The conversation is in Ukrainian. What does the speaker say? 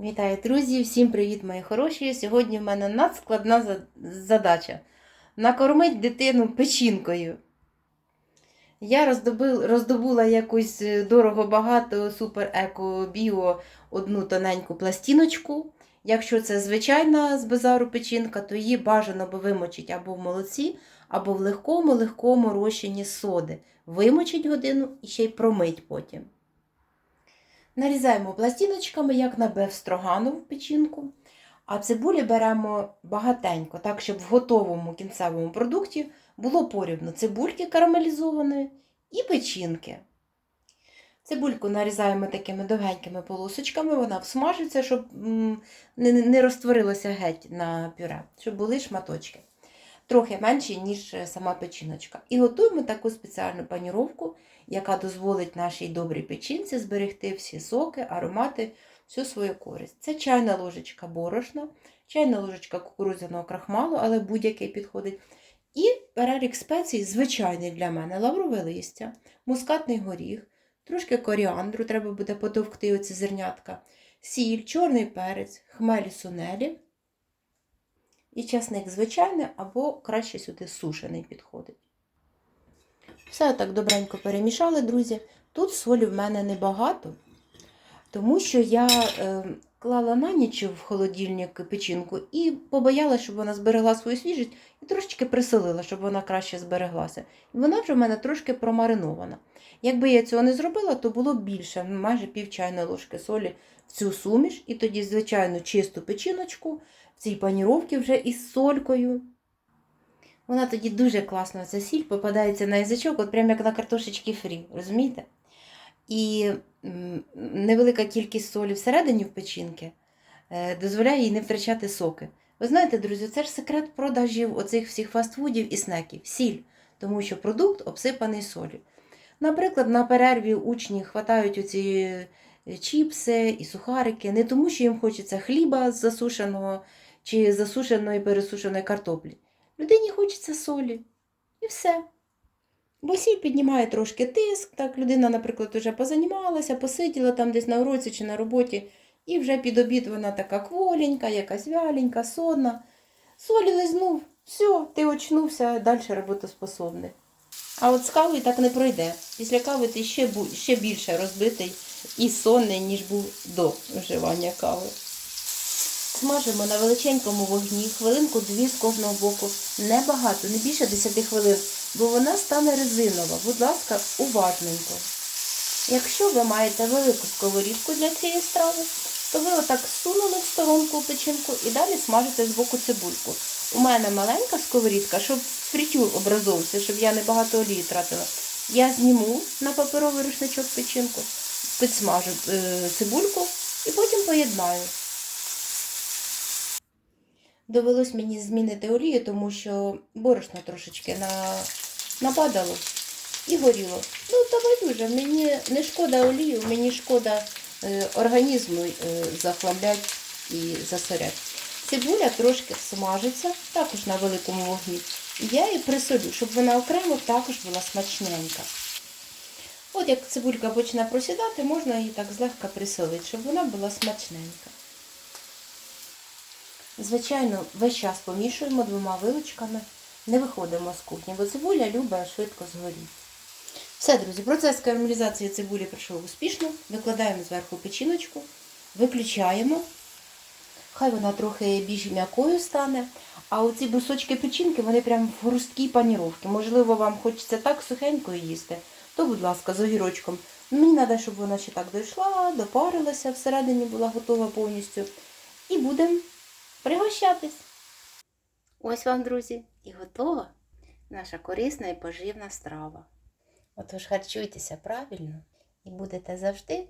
Вітаю, друзі! Всім привіт, мої хороші! Сьогодні в мене надскладна задача накормити дитину печінкою. Я роздобула якусь е, дорого-багато супер еко біо одну тоненьку пластиночку. Якщо це звичайна з базару печінка, то її бажано би вимочити або в молоці, або в легкому-легкому розчині соди. Вимочить годину і ще й промить потім. Нарізаємо пластиночками, як на бефстрогану в печінку. А цибулі беремо багатенько, так, щоб в готовому кінцевому продукті було порівну цибульки карамелізованої і печінки. Цибульку нарізаємо такими довгенькими полосочками, вона всмажиться, щоб не, не розтворилося геть на пюре, щоб були шматочки. Трохи менші, ніж е, сама печіночка. І готуємо таку спеціальну паніровку, яка дозволить нашій добрій печінці зберегти всі соки, аромати, всю свою користь. Це чайна ложечка борошна, чайна ложечка кукурудзяного крахмалу, але будь-який підходить. І перелік спецій звичайний для мене: лаврове листя, мускатний горіх, трошки коріандру, треба буде потовкти оці зернятка, сіль, чорний перець, хмелі сунелі. І часник звичайний, або краще сюди сушений підходить. Все так добренько перемішали, друзі. Тут солі в мене небагато, тому що я е, клала на ніч в холодильник печінку і побоялася, щоб вона зберегла свою свіжість, і трошечки присолила, щоб вона краще збереглася. І вона вже в мене трошки промаринована. Якби я цього не зробила, то було б більше, майже пів чайної ложки солі в цю суміш, і тоді, звичайно, чисту печіночку в цій паніровці вже із солькою. Вона тоді дуже класно, ця сіль попадається на язичок, от прямо як на картошечки фрі, розумієте? І невелика кількість солі всередині в печінки е, дозволяє їй не втрачати соки. Ви знаєте, друзі, це ж секрет продажів оцих всіх фастфудів і снеків сіль, тому що продукт обсипаний солью. Наприклад, на перерві учні хватають оці е, чіпси і сухарики не тому, що їм хочеться хліба засушеного чи засушеної пересушеної картоплі. Людині хочеться солі. І все. Бо сіль піднімає трошки тиск. Так, людина, наприклад, вже позанімалася, посиділа там десь на уроці чи на роботі, і вже під обід вона така кволенька, якась вяленька, сонна. Солі лизнув, все, ти очнувся, далі роботоспособний. А от з кавою так не пройде. Після кави ти ще, ще більше розбитий і сонний, ніж був до вживання кави. Смажимо на величенькому вогні хвилинку-дві з кожного боку. Небагато, не більше 10 хвилин, бо вона стане резинова. Будь ласка, уважненько. Якщо ви маєте велику сковорідку для цієї страви, то ви отак сунули в сторонку печінку і далі смажите з боку цибульку. У мене маленька сковорідка, щоб фритюр образовувався, щоб я не багато олії тратила. Я зніму на паперовий рушничок печінку, підсмажу е, цибульку і потім поєднаю. Довелось мені змінити олію, тому що борошно трошечки на... нападало і горіло. Ну, та байдуже, мені не шкода олію, мені шкода е, організму е, захламлять і засорять. Цибуля трошки смажиться, також на великому вогні. Я її присолю, щоб вона окремо також була смачненька. От як цибулька почне просідати, можна її так злегка присолити, щоб вона була смачненька. Звичайно, весь час помішуємо двома вилочками, не виходимо з кухні, бо цибуля любить швидко згоріти. Все, друзі, процес карамелізації цибулі пройшов успішно. Викладаємо зверху печіночку, виключаємо. Хай вона трохи більш м'якою стане. А оці брусочки печінки, вони прям в хрусткій паніровці. Можливо, вам хочеться так сухенькою їсти, то, будь ласка, з огірочком. Мені треба, щоб вона ще так дійшла, допарилася, всередині була готова повністю. І будемо пригощатись. Ось вам, друзі, і готова наша корисна і поживна страва. Отож харчуйтеся правильно і будете завжди